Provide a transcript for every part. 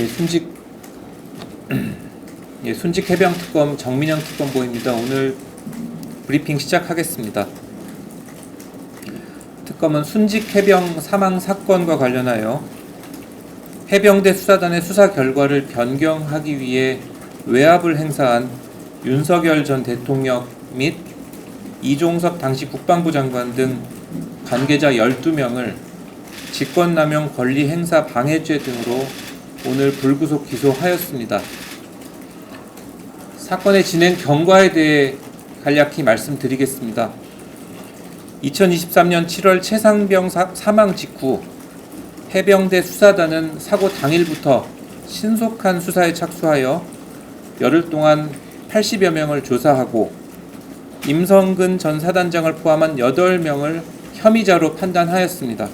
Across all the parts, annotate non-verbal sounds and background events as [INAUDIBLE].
예, 순직 [CLEARS THROAT] 예, 순직 해병 특검 정민영 특검보입니다. 오늘 브리핑 시작하겠습니다. 특검은 순직 해병 사망 사건과 관련하여 해병대 수사단의 수사 결과를 변경하기 위해 외압을 행사한 윤석열 전 대통령 및 이종섭 당시 국방부 장관 등 관계자 12명을 직권남용 권리 행사 방해죄 등으로 오늘 불구속 기소하였습니다. 사건의 진행 경과에 대해 간략히 말씀드리겠습니다. 2023년 7월 최상병 사, 사망 직후 해병대 수사단은 사고 당일부터 신속한 수사에 착수하여 열흘 동안 80여 명을 조사하고 임성근 전 사단장을 포함한 8명을 혐의자로 판단하였습니다.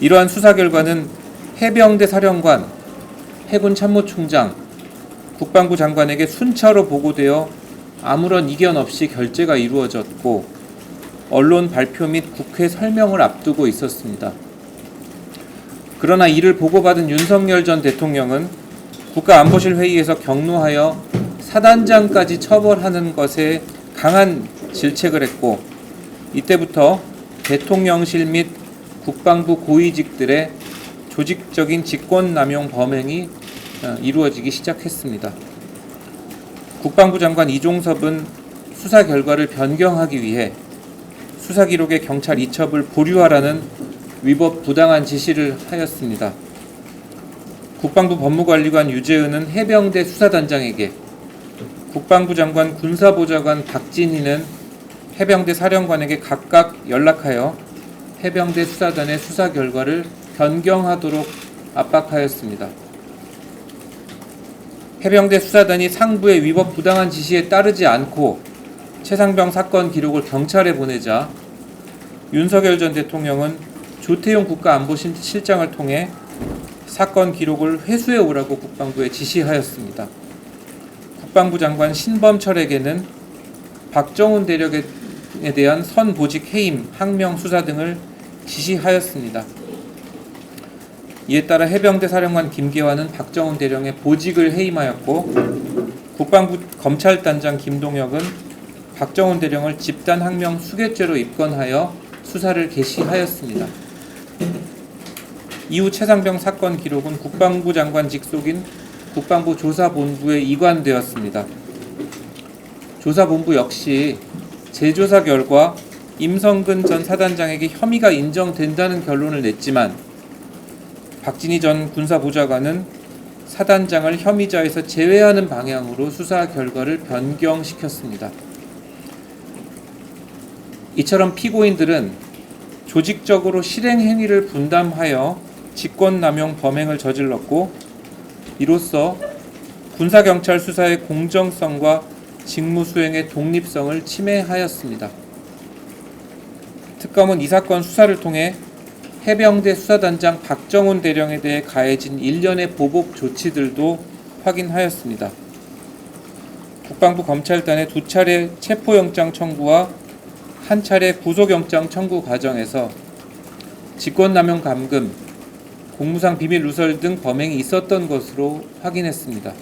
이러한 수사 결과는 해병대 사령관, 해군 참모총장, 국방부 장관에게 순차로 보고되어 아무런 이견 없이 결재가 이루어졌고 언론 발표 및 국회 설명을 앞두고 있었습니다. 그러나 이를 보고받은 윤석열 전 대통령은 국가안보실 회의에서 경로하여 사단장까지 처벌하는 것에 강한 질책을 했고 이때부터 대통령실 및 국방부 고위직들의 조직적인 직권남용 범행이 어, 이루어지기 시작했습니다. 국방부 장관 이종섭은 수사 결과를 변경하기 위해 수사 기록의 경찰 이첩을 보류하라는 위법 부당한 지시를 하였습니다. 국방부 법무관리관 유재은은 해병대 수사단장에게 국방부 장관 군사보좌관 박진희는 해병대 사령관에게 각각 연락하여 해병대 수사단의 수사 결과를 변경하도록 압박하였습니다. 해병대 수사단이 상부의 위법 부당한 지시에 따르지 않고 최상병 사건 기록을 경찰에 보내자 윤석열 전 대통령은 조태용 국가안보실장을 통해 사건 기록을 회수해 오라고 국방부에 지시하였습니다. 국방부 장관 신범철에게는 박정훈 대령에 대한 선보직 해임, 항명 수사 등을 지시하였습니다. 이에 따라 해병대 사령관 김계환은 박정훈 대령의 보직을 해임하였고 국방부 검찰단장 김동혁은 박정훈 대령을 집단 항명 수괴죄로 입건하여 수사를 개시하였습니다. 이후 최상병 사건 기록은 국방부 장관 직속인 국방부 조사본부에 이관되었습니다. 조사본부 역시 재조사 결과 임성근 전 사단장에게 혐의가 인정된다는 결론을 냈지만 박진희 전 군사보좌관은 사단장을 혐의자에서 제외하는 방향으로 수사 결과를 변경시켰습니다. 이처럼 피고인들은 조직적으로 실행 행위를 분담하여 직권남용 범행을 저질렀고 이로써 군사경찰 수사의 공정성과 직무 수행의 독립성을 침해하였습니다. 특검은 이 사건 수사를 통해 해병대 수사단장 박정훈 대령에 대해 가해진 일련의 보복 조치들도 확인하였습니다. 국방부 검찰단의 두 차례 체포영장 청구와 한 차례 구속영장 청구 과정에서 직권남용 감금, 공무상 비밀 누설 등 범행이 있었던 것으로 확인했습니다.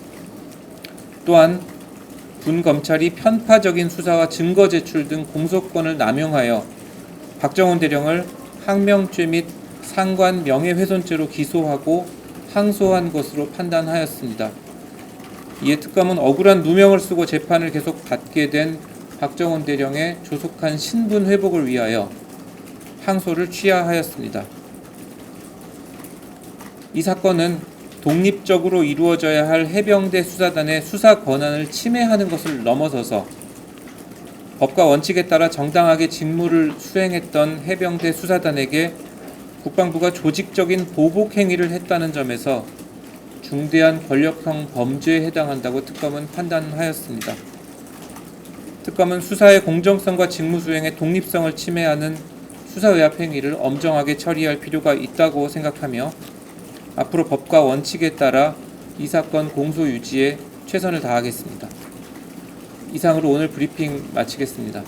또한 군 검찰이 편파적인 수사와 증거 제출 등 공소권을 남용하여 박정훈 대령을 항명죄 및 상관 명예훼손죄로 기소하고 항소한 것으로 판단하였습니다. 이에 특검은 억울한 누명을 쓰고 재판을 계속 받게 된 박정훈 대령의 조속한 신분 회복을 위하여 항소를 취하하였습니다. 이 사건은 독립적으로 이루어져야 할 해병대 수사단의 수사 권한을 침해하는 것을 넘어서서 법과 원칙에 따라 정당하게 직무를 수행했던 해병대 수사단에게 국방부가 조직적인 보복 행위를 했다는 점에서 중대한 권력형 범죄에 해당한다고 특검은 판단하였습니다. 특검은 수사의 공정성과 직무 수행의 독립성을 침해하는 수사외압 행위를 엄정하게 처리할 필요가 있다고 생각하며 앞으로 법과 원칙에 따라 이 사건 공소 유지에 최선을 다하겠습니다. 이상으로 오늘 브리핑 마치겠습니다.